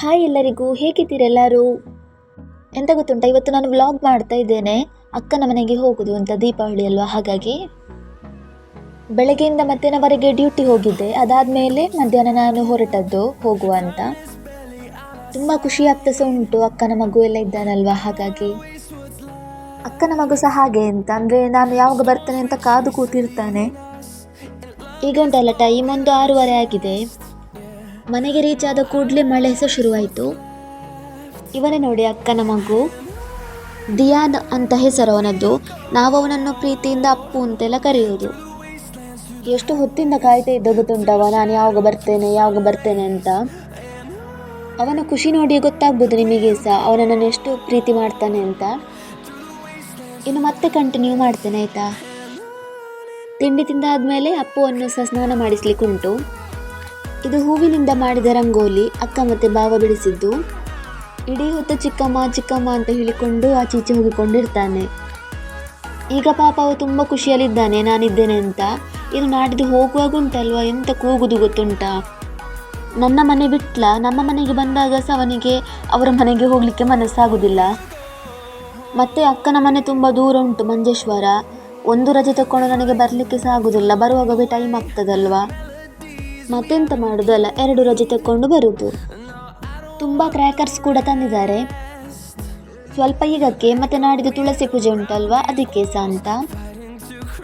Hi ಎಲ್ಲರಿಗೂ ಹೇಗಿದ್ದೀರೆಲ್ಲರೂ ಎಂತ ಗೊತ್ತುಂಟ, ಇವತ್ತು ನಾನು ವ್ಲಾಗ್ ಮಾಡ್ತಾ ಇದ್ದೇನೆ. ಅಕ್ಕನ ಮನೆಗೆ ಹೋಗುದು ಅಂತ ದೀಪಾವಳಿ ಅಲ್ವಾ, ಹಾಗಾಗಿ ಬೆಳಗ್ಗೆಯಿಂದ ಮಧ್ಯಾಹ್ನವರೆಗೆ ಡ್ಯೂಟಿ ಹೋಗಿದ್ದೆ. ಅದಾದಮೇಲೆ ಮಧ್ಯಾಹ್ನ ನಾನು ಹೊರಟದ್ದು ಹೋಗುವ ಅಂತ. ತುಂಬ ಖುಷಿ ಆಗ್ತಾ ಸಹ ಉಂಟು, ಅಕ್ಕನ ಮಗು ಎಲ್ಲ ಇದ್ದಾನಲ್ವಾ, ಹಾಗಾಗಿ. ಅಕ್ಕನ ಮಗು ಸಹ ಹಾಗೆ ಅಂತ, ಅಂದರೆ ನಾನು ಯಾವಾಗ ಬರ್ತೇನೆ ಅಂತ ಕಾದು ಕೂತಿರ್ತಾನೆ. ಈಗ ಉಂಟಲ್ಲ ಟೈಮ್ ಒಂದು ಆರೂವರೆ ಆಗಿದೆ. ಮನೆಗೆ ರೀಚ್ ಆದ ಕೂಡಲೇ ಮಳೆ ಸಹ ಶುರುವಾಯಿತು. ಇವನೇ ನೋಡಿ ಅಕ್ಕನ ಮಗು. ದಿಯಾನ್ ಅಂತ ಹೆಸರು ಅವನದ್ದು. ನಾವು ಅವನನ್ನು ಪ್ರೀತಿಯಿಂದ ಅಪ್ಪು ಅಂತೆಲ್ಲ ಕರೆಯೋದು ಎಷ್ಟು ಹೊತ್ತಿಂದ ಕಾಯ್ತಾ ಇದ್ದ ಗೊತ್ತುಂಟವ ನಾನು ಯಾವಾಗ ಬರ್ತೇನೆ ಯಾವಾಗ ಬರ್ತೇನೆ ಅಂತ. ಅವನ ಖುಷಿ ನೋಡಿ ಗೊತ್ತಾಗ್ಬೋದು ನಿಮಗೆ ಸಹ. ಅವನನ್ನು ಎಷ್ಟು ಪ್ರೀತಿ ಮಾಡ್ತಾನೆ ಅಂತ. ಇನ್ನು ಮತ್ತೆ ಕಂಟಿನ್ಯೂ ಮಾಡ್ತೇನೆ, ಆಯಿತಾ? ತಿಂಡಿ ತಿಂದಾದ್ಮೇಲೆ ಅಪ್ಪುವನ್ನು ಸಹ ಸ್ನಾನ ಮಾಡಿಸ್ಲಿಕ್ಕುಂಟು. ಇದು ಹೂವಿನಿಂದ ಮಾಡಿದ ರಂಗೋಲಿ, ಅಕ್ಕ ಮತ್ತೆ ಭಾವ ಬಿಡಿಸಿದ್ದು. ಇಡೀ ಹೊತ್ತು ಚಿಕ್ಕಮ್ಮ ಚಿಕ್ಕಮ್ಮ ಅಂತ ಹೇಳಿಕೊಂಡು ಆಚೀಚೆ ಹೋಗಿಕೊಂಡಿರ್ತಾನೆ. ಈಗ ಪಾಪ ಅವ ತುಂಬ ಖುಷಿಯಲ್ಲಿದ್ದಾನೆ, ನಾನಿದ್ದೇನೆ ಅಂತ. ಇದು ನಾಡಿದ್ದು ಹೋಗುವಾಗ ಉಂಟಲ್ವಾ? ಎಂತ ಕೂಗುದು ಗೊತ್ತುಂಟ? ನನ್ನ ಮನೆ ಬಿಟ್ಲ? ನಮ್ಮ ಮನೆಗೆ ಬಂದಾಗ ಸಹ ಅವನಿಗೆ, ಅವರ ಮನೆಗೆ ಹೋಗಲಿಕ್ಕೆ ಮನಸ್ಸಾಗುವುದಿಲ್ಲ ಮತ್ತೆ ಅಕ್ಕನ ಮನೆ ತುಂಬ ದೂರ ಉಂಟು ಮಂಜೇಶ್ವರ. ಒಂದು ರಜೆ ತಗೊಂಡು ನನಗೆ ಬರಲಿಕ್ಕೆ ಸಹ ಆಗುದಿಲ್ಲ. ಬರುವಾಗವೇ ಟೈಮ್ ಆಗ್ತದಲ್ವಾ? ಮತ್ತೆಂತ ಮಾಡೋದಲ್ಲ ಎರಡು ರಜೆ ತಕೊಂಡು ಬರುವುದು ತುಂಬ ಕ್ರ್ಯಾಕರ್ಸ್ ಕೂಡ ತಂದಿದ್ದಾರೆ. ಸ್ವಲ್ಪ ಈಗಕ್ಕೆ ಮತ್ತೆ ನಾಡಿದ್ದು ತುಳಸಿ ಪೂಜೆ ಉಂಟಲ್ವಾ, ಅದಕ್ಕೆ ಸಹ ಅಂತ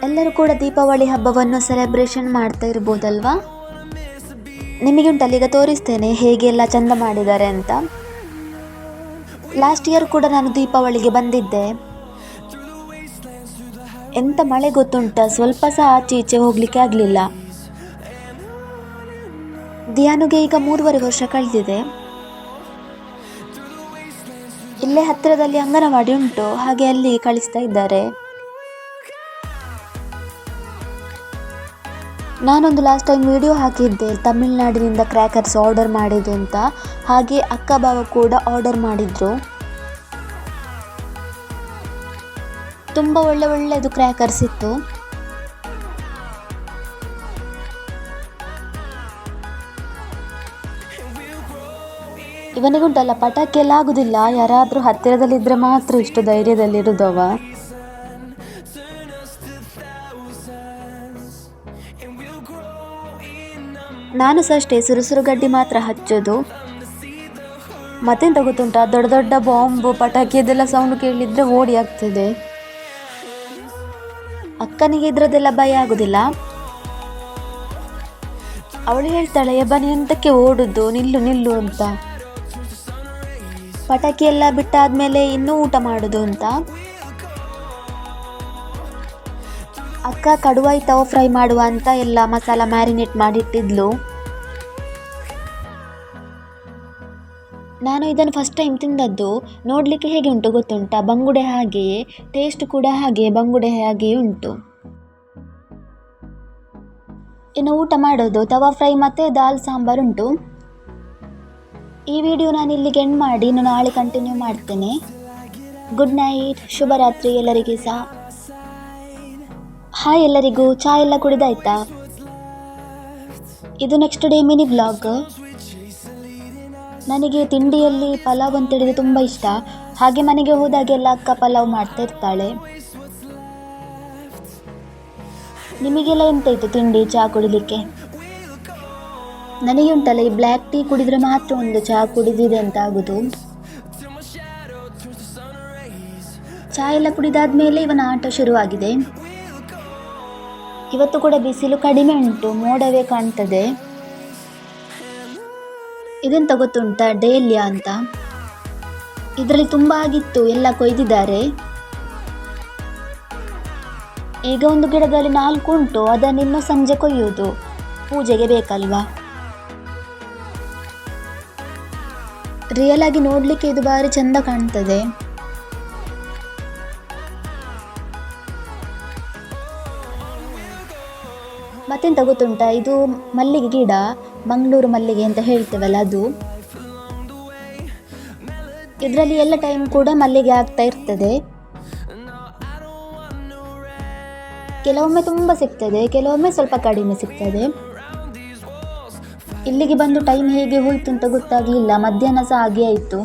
ಎಲ್ಲರೂ ಕೂಡ ದೀಪಾವಳಿ ಹಬ್ಬವನ್ನು ಸೆಲೆಬ್ರೇಷನ್ ಮಾಡ್ತಾ ಇರ್ಬೋದಲ್ವಾ? ನಿಮಗೆ ಉಂಟಲ್ಲ, ಈಗ ತೋರಿಸ್ತೇನೆ ಹೇಗೆ ಎಲ್ಲ ಚಂದ ಮಾಡಿದ್ದಾರೆ ಅಂತ. ಲಾಸ್ಟ್ ಇಯರ್ ಕೂಡ ನಾನು ದೀಪಾವಳಿಗೆ ಬಂದಿದ್ದೆ. ಎಂತ ಮಳೆ ಗೊತ್ತುಂಟ, ಸ್ವಲ್ಪ ಸಹ ಆಚೆ ಈಚೆ ಹೋಗ್ಲಿಕ್ಕೆ ಆಗಲಿಲ್ಲ. ದಿಯಾನುಗೆ ಈಗ ಮೂರುವರೆ ವರ್ಷ ಕಳೆದಿದೆ. ಇಲ್ಲೇ ಹತ್ತಿರದಲ್ಲಿ ಅಂಗನವಾಡಿ ಉಂಟು. ಹಾಗೆ ಅಲ್ಲಿ ಕಳಿಸ್ತಾ ಇದ್ದಾರೆ. ನಾನೊಂದು ಲಾಸ್ಟ್ ಟೈಮ್ ವಿಡಿಯೋ ಹಾಕಿದ್ದೆ. ತಮಿಳುನಾಡಿನಿಂದ ಕ್ರ್ಯಾಕರ್ಸ್ ಆರ್ಡರ್ ಮಾಡಿದ್ದು ಅಂತ. ಹಾಗೆ ಅಕ್ಕ ಬಾವ ಕೂಡ ಆರ್ಡರ್ ಮಾಡಿದ್ರು. ತುಂಬ ಒಳ್ಳೆ ಒಳ್ಳೆಯದು ಕ್ರ್ಯಾಕರ್ಸ್ ಇತ್ತು. ಇವನಿಗುಂಟಲ್ಲ ಪಟಾಕಿ ಎಲ್ಲ ಆಗುದಿಲ್ಲ ಯಾರಾದರೂ ಹತ್ತಿರದಲ್ಲಿದ್ದರೆ ಮಾತ್ರ ಇಷ್ಟು ಧೈರ್ಯದಲ್ಲಿರುದವ? ನಾನು ಸಹ ಅಷ್ಟೇ ಸುರುಸುರು ಗಡ್ಡಿ ಮಾತ್ರ ಹಚ್ಚೋದು. ಮತ್ತೆಂತ ಗೊತ್ತುಂಟ? ದೊಡ್ಡ ದೊಡ್ಡ ಬಾಂಬ್, ಪಟಾಕಿ, ಅದೆಲ್ಲ ಸೌಂಡ್ ಕೇಳಿದ್ರೆ ಓಡಿ ಆಗ್ತದೆ. ಅಕ್ಕನಿಗೆ ಇದ್ರದ್ದೆಲ್ಲ ಭಯ ಆಗುದಿಲ್ಲ. ಅವಳು ಹೇಳ್ತಾಳೆ ಬನಿ ಎಂತಕ್ಕೆ ಓಡುದು? ನಿಲ್ಲು ನಿಲ್ಲು ಅಂತ. ಪಟಾಕಿ ಎಲ್ಲ ಬಿಟ್ಟಾದ್ಮೇಲೆ ಇನ್ನೂ ಊಟ ಮಾಡೋದು ಅಂತ? ಅಕ್ಕ ಕಡುವಾಯಿ ತವ ಫ್ರೈ ಮಾಡುವ ಅಂತ ಎಲ್ಲ ಮಸಾಲ ಮ್ಯಾರಿನೇಟ್ ಮಾಡಿಟ್ಟಿದ್ಲು. ನಾನು ಇದನ್ನು ಫಸ್ಟ್ ಟೈಮ್ ತಿಂದದ್ದು. ನೋಡಲಿಕ್ಕೆ ಹೇಗೆ ಉಂಟು ಗೊತ್ತುಂಟಾ? ಬಂಗುಡೆ ಹಾಗೆಯೇ ಟೇಸ್ಟ್ ಕೂಡ ಹಾಗೆ ಬಂಗುಡೆ ಹಾಗೆಯೇ ಉಂಟು. ಇನ್ನು ಊಟ ಮಾಡೋದು. ತವಾ ಫ್ರೈ ಮತ್ತು ದಾಲ್ ಸಾಂಬಾರ್ ಉಂಟು. ಈ ವಿಡಿಯೋ ನಾನು ಇಲ್ಲಿಗೆ ಎಂಡ್ ಮಾಡಿ ನಾನು ನಾಳೆ ಕಂಟಿನ್ಯೂ ಮಾಡ್ತೇನೆ. ಗುಡ್ ನೈಟ್ ಶುಭರಾತ್ರಿ ಎಲ್ಲರಿಗೆ ಸಹ. ಹಾಯ್ ಎಲ್ಲರಿಗೂ ಚಹಾ ಎಲ್ಲ ಕುಡಿದಾಯ್ತಾ? ಇದು ನೆಕ್ಸ್ಟ್ ಡೇ ಮಿನಿ ಬ್ಲಾಗ್ ನನಗೆ ತಿಂಡಿಯಲ್ಲಿ ಪಲಾವ್ ಅಂತ ಹೇಳಿದ್ರೆ ತುಂಬ ಇಷ್ಟ. ಹಾಗೆ ಮನೆಗೆ ಹೋದಾಗೆಲ್ಲ ಅಕ್ಕ ಪಲಾವ್ ಮಾಡ್ತಾ ಇರ್ತಾಳೆ. ನಿಮಗೆಲ್ಲ ಎಂತ ಇತ್ತು ತಿಂಡಿ ಚಹಾ ಕುಡಿಲಿಕ್ಕೆ? ನನಗೆ ಉಂಟಲ್ಲ ಈ ಬ್ಲ್ಯಾಕ್ ಟೀ ಕುಡಿದ್ರೆ ಮಾತ್ರ ಒಂದು ಚಹಾ ಕುಡಿದಿದೆ ಅಂತ ಆಗುದು. ಚಹಾ ಎಲ್ಲ ಕುಡಿದಾದ್ಮೇಲೆ ಇವನ ಆಟ ಶುರುವಾಗಿದೆ. ಇವತ್ತು ಕೂಡ ಬಿಸಿಲು ಕಡಿಮೆ ಉಂಟು, ಮೋಡವೇ ಕಾಣ್ತದೆ. ಇದೆಂತ ತಗೋತುಂಟ ಡೇಲಿಯಾ ಅಂತ. ಇದರಲ್ಲಿ ತುಂಬ ಆಗಿತ್ತು, ಎಲ್ಲ ಕೊಯ್ದಿದ್ದಾರೆ. ಈಗ ಒಂದು ಗಿಡದಲ್ಲಿ ನಾಲ್ಕು ಉಂಟು ಅದನ್ನು ಇನ್ನೂ ಸಂಜೆ ಕೊಯ್ಯುವುದು. ಪೂಜೆಗೆ ಬೇಕಲ್ವಾ? ರಿಯಲ್ ಆಗಿ ನೋಡಲಿಕ್ಕೆ ಇದು ಭಾರಿ ಚಂದ ಕಾಣ್ತದೆ. ಮತ್ತೆಂತ ಗೊತ್ತುಂಟ ಇದು ಮಲ್ಲಿಗೆ ಗಿಡ, ಮಂಗಳೂರು ಮಲ್ಲಿಗೆ ಅಂತ ಹೇಳ್ತೇವಲ್ಲ ಅದು. ಇದರಲ್ಲಿ ಎಲ್ಲ ಟೈಮ್ ಕೂಡ ಮಲ್ಲಿಗೆ ಆಗ್ತಾ ಇರ್ತದೆ. ಕೆಲವೊಮ್ಮೆ ತುಂಬ ಸಿಗ್ತದೆ, ಕೆಲವೊಮ್ಮೆ ಸ್ವಲ್ಪ ಕಡಿಮೆ ಸಿಗ್ತದೆ. ಇಲ್ಲಿಗೆ ಬಂದು ಟೈಮ್ ಹೇಗೆ ಹೋಯ್ತು ಅಂತ ಗೊತ್ತಾಗಲಿಲ್ಲ. ಮಧ್ಯಾಹ್ನ ಸಹ ಹಾಗೆ ಆಯಿತು.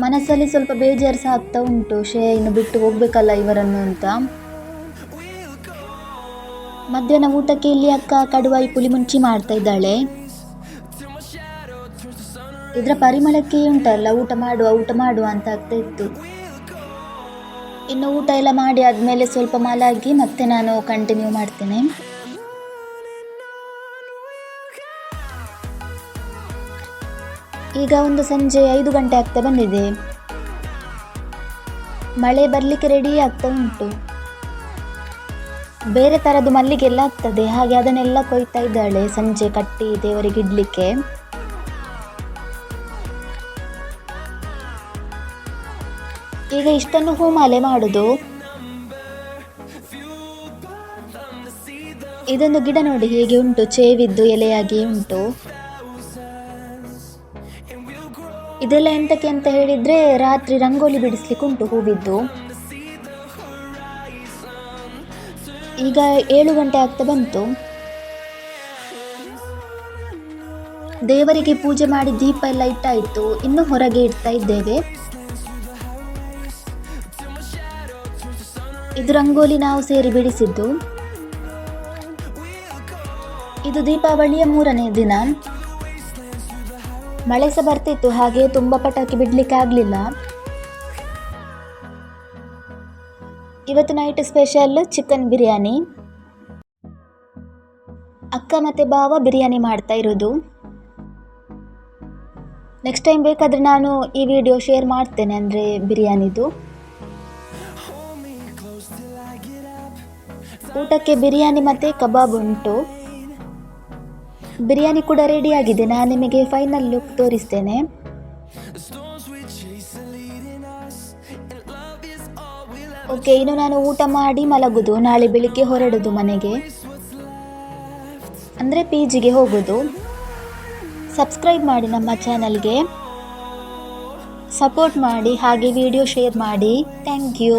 ಮನಸ್ಸಲ್ಲಿ ಸ್ವಲ್ಪ ಬೇಜಾರು ಸಹ ಆಗ್ತಾ ಉಂಟು. ಶೇ ಇನ್ನು ಬಿಟ್ಟು ಹೋಗ್ಬೇಕಲ್ಲ ಇವರನ್ನು ಅಂತ. ಮಧ್ಯಾಹ್ನ ಊಟಕ್ಕೆ ಇಲ್ಲಿ ಅಕ್ಕ ಕಡುವಾಯಿ ಪುಲಿ ಮುಂಚಿ ಮಾಡ್ತಾ ಇದ್ದಾಳೆ. ಇದರ ಪರಿಮಳಕ್ಕೆ ಉಂಟಲ್ಲ, ಊಟ ಮಾಡುವ ಊಟ ಮಾಡುವ ಅಂತ ಆಗ್ತಾ ಇತ್ತು. ಇನ್ನು ಊಟ ಎಲ್ಲ ಮಾಡಿ ಆದಮೇಲೆ ಸ್ವಲ್ಪ ಮಾಲಾಗಿ ಮತ್ತೆ ನಾನು ಕಂಟಿನ್ಯೂ ಮಾಡ್ತೇನೆ. ಈಗ ಒಂದು ಸಂಜೆ ಐದು ಗಂಟೆ ಆಗ್ತಾ ಬಂದಿದೆ. ಮಳೆ ಬರಲಿಕ್ಕೆ ರೆಡಿ ಆಗ್ತಾ ಉಂಟು. ಬೇರೆ ಥರದ್ದು ಮಲ್ಲಿಗೆಲ್ಲ ಆಗ್ತದೆ, ಹಾಗೆ ಅದನ್ನೆಲ್ಲ ಕೊಯ್ತಾ ಇದ್ದಾಳೆ ಸಂಜೆ ಕಟ್ಟಿ ದೇವರಿಗೆ ಇಡ್ಲಿಕ್ಕೆ. ಈಗ ಇಷ್ಟನ್ನು ಹೂಮಾಲೆ ಮಾಡುದು. ಇದೊಂದು ಗಿಡ ನೋಡಿ ಹೇಗೆ ಉಂಟು, ಚೇವಿದ್ದು ಎಲೆಯಾಗಿ ಉಂಟು. ಇದೆಲ್ಲ ಎಂತಕ್ಕೆ ಅಂತ ಹೇಳಿದ್ರೆ ರಾತ್ರಿ ರಂಗೋಲಿ ಬಿಡಿಸ್ಲಿಕ್ಕೆ ಉಂಟು ಹೂವಿದ್ದು. ಈಗ ಏಳು ಗಂಟೆ ಆಗ್ತಾ ಬಂತು. ದೇವರಿಗೆ ಪೂಜೆ ಮಾಡಿ ದೀಪ ಎಲ್ಲ ಇಟ್ಟಾಯಿತು. ಇನ್ನು ಹೊರಗೆ ಇಡ್ತಾ ಇದ್ದೇವೆ. ಇದು ರಂಗೋಲಿ ನಾವು ಸೇರಿ ಬಿಡಿಸಿದ್ದು. ಇದು ದೀಪಾವಳಿಯ ಮೂರನೇ ದಿನ. ಮಳೆ ಸಹ ಬರ್ತಿತ್ತು, ಹಾಗೆ ತುಂಬ ಪಟಾಕಿ ಬಿಡ್ಲಿಕ್ಕೆ ಆಗಲಿಲ್ಲ. ಇವತ್ತು ನೈಟ್ ಸ್ಪೆಷಲ್ ಚಿಕನ್ ಬಿರಿಯಾನಿ. ಅಕ್ಕ ಮತ್ತು ಬಾವ ಬಿರಿಯಾನಿ ಮಾಡ್ತಾ ಇರೋದು. ನೆಕ್ಸ್ಟ್ ಟೈಮ್ ಬೇಕಾದರೆ ನಾನು ಈ ವಿಡಿಯೋ ಶೇರ್ ಮಾಡ್ತೇನೆ, ಅಂದರೆ ಬಿರಿಯಾನಿದು. ಊಟಕ್ಕೆ ಬಿರಿಯಾನಿ ಮತ್ತು ಕಬಾಬ್ ಉಂಟು. ಬಿರಿಯಾನಿ ಕೂಡ ರೆಡಿ ಆಗಿದೆ. ನಾನು ನಿಮಗೆ ಫೈನಲ್ ಲುಕ್ ತೋರಿಸ್ತೇನೆ. ಓಕೆ ಇನ್ನು ನಾನು ಊಟ ಮಾಡಿ ಮಲಗುದು. ನಾಳೆ ಬೆಳಿಗ್ಗೆ ಹೊರಡುದು ಮನೆಗೆ. ಅಂದರೆ ಪಿ ಜಿಗೆ ಹೋಗೋದು. ಸಬ್ಸ್ಕ್ರೈಬ್ ಮಾಡಿ ನಮ್ಮ ಚಾನಲ್ಗೆ ಸಪೋರ್ಟ್ ಮಾಡಿ, ಹಾಗೆ ವಿಡಿಯೋ ಶೇರ್ ಮಾಡಿ. Thank you